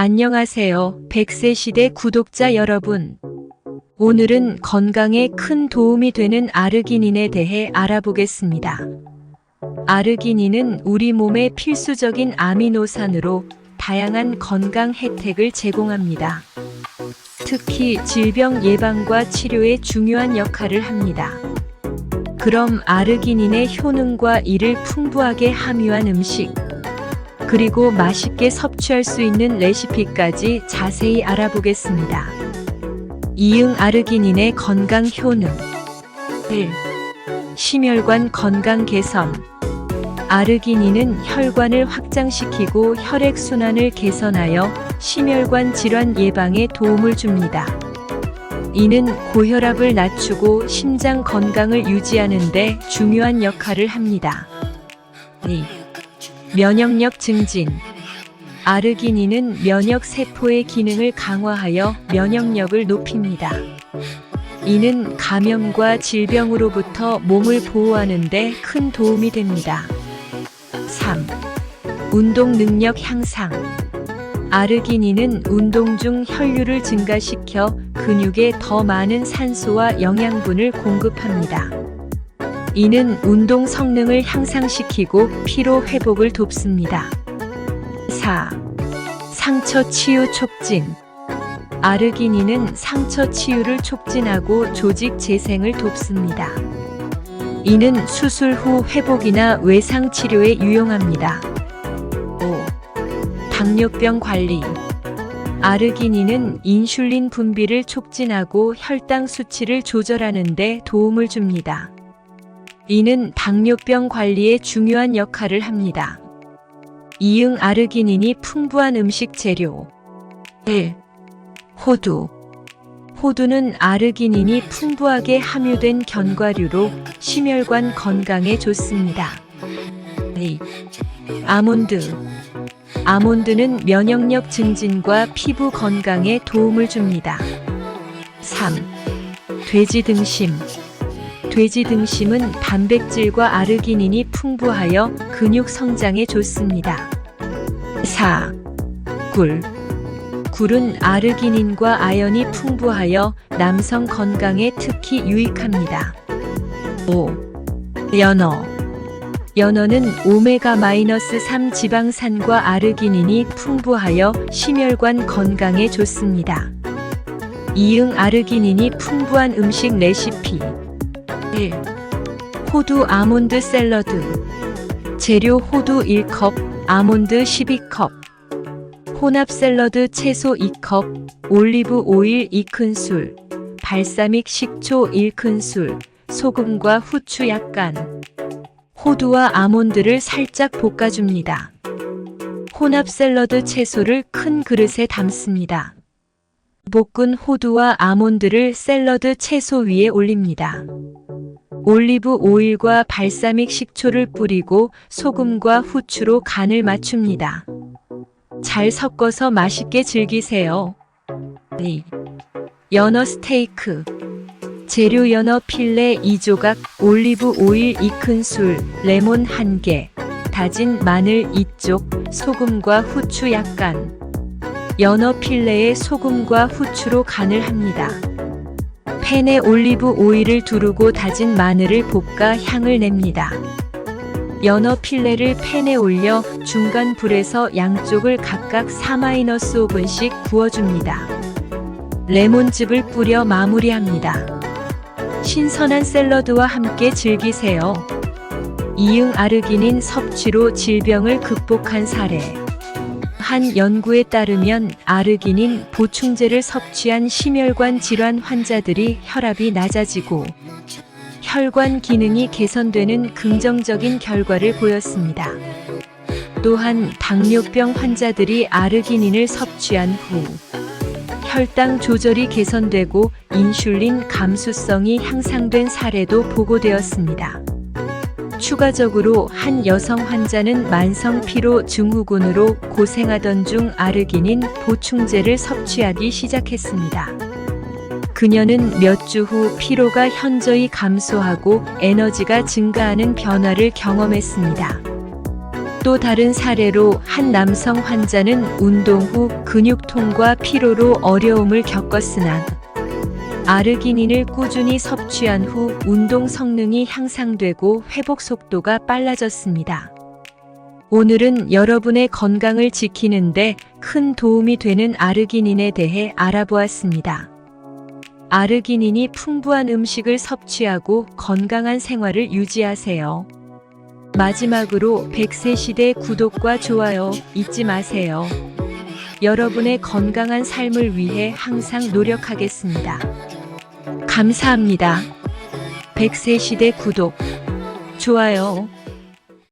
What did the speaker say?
안녕하세요. 100세 시대 구독자 여러분. 오늘은 건강에 큰 도움이 되는 아르기닌에 대해 알아보겠습니다. 아르기닌은 우리 몸의 필수적인 아미노산으로 다양한 건강 혜택을 제공합니다. 특히 질병 예방과 치료에 중요한 역할을 합니다. 그럼 아르기닌의 효능과 이를 풍부하게 함유한 음식, 그리고 맛있게 섭취할 수 있는 레시피까지 자세히 알아보겠습니다. 이응 아르기닌의 건강 효능 1. 심혈관 건강 개선 아르기닌은 혈관을 확장시키고 혈액순환을 개선하여 심혈관 질환 예방에 도움을 줍니다. 이는 고혈압을 낮추고 심장 건강을 유지하는 데 중요한 역할을 합니다. 2. 면역력 증진. 아르기닌은 면역 세포의 기능을 강화하여 면역력을 높입니다. 이는 감염과 질병으로부터 몸을 보호하는 데 큰 도움이 됩니다. 3. 운동 능력 향상. 아르기닌은 운동 중 혈류를 증가시켜 근육에 더 많은 산소와 영양분을 공급합니다. 이는 운동 성능을 향상시키고 피로 회복을 돕습니다. 4. 상처 치유 촉진. 아르기닌은 상처 치유를 촉진하고 조직 재생을 돕습니다. 이는 수술 후 회복이나 외상 치료에 유용합니다. 5. 당뇨병 관리. 아르기닌은 인슐린 분비를 촉진하고 혈당 수치를 조절하는 데 도움을 줍니다. 이는 당뇨병 관리에 중요한 역할을 합니다. 이응 아르기닌이 풍부한 음식 재료 1. 호두 호두는 아르기닌이 풍부하게 함유된 견과류로 심혈관 건강에 좋습니다. 2. 아몬드 아몬드는 면역력 증진과 피부 건강에 도움을 줍니다. 3. 돼지 등심 돼지 등심은 단백질과 아르기닌이 풍부하여 근육 성장에 좋습니다. 4. 굴. 굴은 아르기닌과 아연이 풍부하여 남성 건강에 특히 유익합니다. 5. 연어. 연어는 오메가-3 지방산과 아르기닌이 풍부하여 심혈관 건강에 좋습니다. 이응 아르기닌이 풍부한 음식 레시피 1. 호두 아몬드 샐러드 재료 호두 1컵, 아몬드 12컵 혼합 샐러드 채소 2컵, 올리브 오일 2큰술, 발사믹 식초 1큰술, 소금과 후추 약간 호두와 아몬드를 살짝 볶아줍니다. 혼합 샐러드 채소를 큰 그릇에 담습니다. 볶은 호두와 아몬드를 샐러드 채소 위에 올립니다. 올리브 오일과 발사믹 식초를 뿌리고 소금과 후추로 간을 맞춥니다. 잘 섞어서 맛있게 즐기세요. 2. 연어 스테이크 재료 연어 필레 2조각, 올리브 오일 2큰술, 레몬 1개, 다진 마늘 2쪽, 소금과 후추 약간. 연어 필레에 소금과 후추로 간을 합니다. 팬에 올리브 오일을 두르고 다진 마늘을 볶아 향을 냅니다. 연어 필레를 팬에 올려 중간 불에서 양쪽을 각각 4-5분씩 구워줍니다. 레몬즙을 뿌려 마무리합니다. 신선한 샐러드와 함께 즐기세요. 이응 아르기닌 섭취로 질병을 극복한 사례. 한 연구에 따르면 아르기닌 보충제를 섭취한 심혈관 질환 환자들이 혈압이 낮아지고 혈관 기능이 개선되는 긍정적인 결과를 보였습니다. 또한 당뇨병 환자들이 아르기닌을 섭취한 후 혈당 조절이 개선되고 인슐린 감수성이 향상된 사례도 보고되었습니다. 추가적으로 한 여성 환자는 만성 피로 증후군으로 고생하던 중 아르기닌 보충제를 섭취하기 시작했습니다. 그녀는 몇 주 후 피로가 현저히 감소하고 에너지가 증가하는 변화를 경험했습니다. 또 다른 사례로 한 남성 환자는 운동 후 근육통과 피로로 어려움을 겪었으나 아르기닌을 꾸준히 섭취한 후 운동 성능이 향상되고 회복 속도가 빨라졌습니다. 오늘은 여러분의 건강을 지키는데 큰 도움이 되는 아르기닌에 대해 알아보았습니다. 아르기닌이 풍부한 음식을 섭취하고 건강한 생활을 유지하세요. 마지막으로 100세 시대 구독과 좋아요 잊지 마세요. 여러분의 건강한 삶을 위해 항상 노력하겠습니다. 감사합니다. 100세 시대 구독, 좋아요.